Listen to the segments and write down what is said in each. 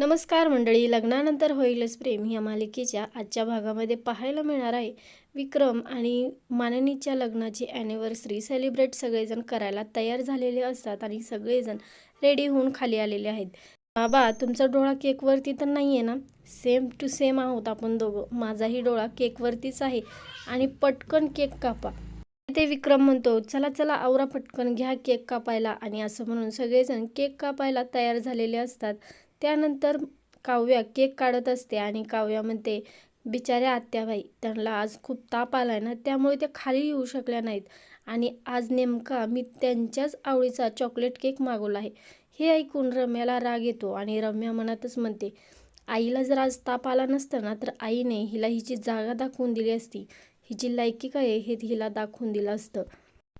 नमस्कार मंडळी लग्नानंतर होईलच प्रेम या मालिकेच्या आजच्या भागामध्ये पाहायला मिळणार आहे विक्रम आणि माननीच्या लग्नाची ॲनिव्हर्सरी सेलिब्रेट सगळेजण करायला तयार झालेले असतात आणि सगळेजण रेडी होऊन खाली आलेले आहेत. बाबा तुमचा डोळा केकवरती तर नाही आहे ना? सेम टू सेम आहोत आपण दोघं. माझाही डोळा केकवरतीच आहे आणि पटकन केक कापा. ते विक्रम म्हणतो चला चला आवरा पटकन घ्या केक कापायला. आणि असं म्हणून सगळेजण केक कापायला तयार झालेले असतात. त्यानंतर काव्या केक काढत असते आणि काव्या म्हणते बिचाऱ्या आत्याबाई त्यांना आज खूप ताप आला आहे ना त्यामुळे त्या खाली येऊ शकल्या नाहीत. आणि आज नेमका मी त्यांच्याच आवडीचा चॉकलेट केक मागवला आहे. हे ऐकून रम्याला राग येतो आणि रम्या मनातच म्हणते आईला जर आज ताप आला नसता ना तर आईने हिला हिची जागा दाखवून दिली असती. हिची लायकी काय आहे हे हिला दाखवून दिलं असतं.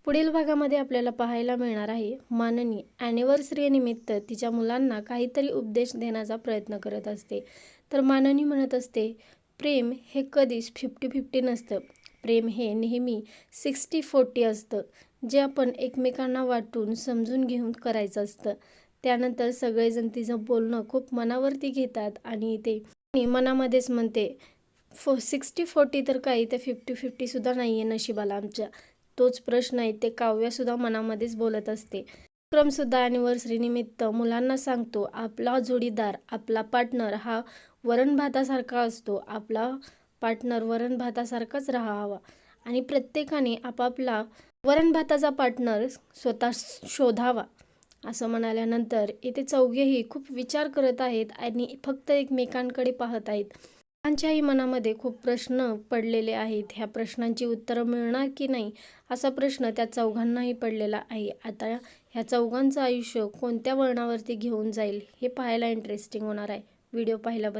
पुढील भागामध्ये आपल्याला पाहायला मिळणार आहे माननी ॲनिव्हर्सरी निमित्त तिच्या मुलांना काहीतरी उपदेश देण्याचा प्रयत्न करत असते. तर माननी म्हणत असते प्रेम हे कधीच फिफ्टी फिफ्टी नसतं. प्रेम हे नेहमी सिक्स्टी फोर्टी असतं. जे आपण एकमेकांना वाटून समजून घेऊन करायचं असतं. त्यानंतर सगळेजण तिचं बोलणं खूप मनावरती घेतात आणि ते मनामध्येच म्हणते फो सिक्स्टी फोर्टी तर काही ते फिफ्टी फिफ्टीसुद्धा नाही आहे नशिबाला आमच्या. तोच प्रश्न आहे ते काव्यसुद्धा मनामध्येच बोलत असते. विक्रमसुद्धा ॲनिव्हर्सरी निमित्त मुलांना सांगतो आपला जोडीदार आपला पार्टनर हा वरण भातासारखा असतो. आपला पार्टनर वरण भातासारखाच राहावा. आणि प्रत्येकाने आपापला वरण भाताचा पार्टनर स्वतः शोधावा असं म्हणाल्यानंतर इथे चौघेही खूप विचार करत आहेत आणि फक्त एकमेकांकडे पाहत आहेत. त्यांच्याही मनामध्ये खूप प्रश्न पडलेले आहेत. ह्या प्रश्नांची उत्तरं मिळणार की नाही? असा प्रश्न त्या चौघांनाही पडलेला आहे. आता ह्या चौघांचं आयुष्य कोणत्या वळणावरती घेऊन जाईल हे पाहायला इंटरेस्टिंग होणार आहे. व्हिडिओ पाहिल्याबद्दल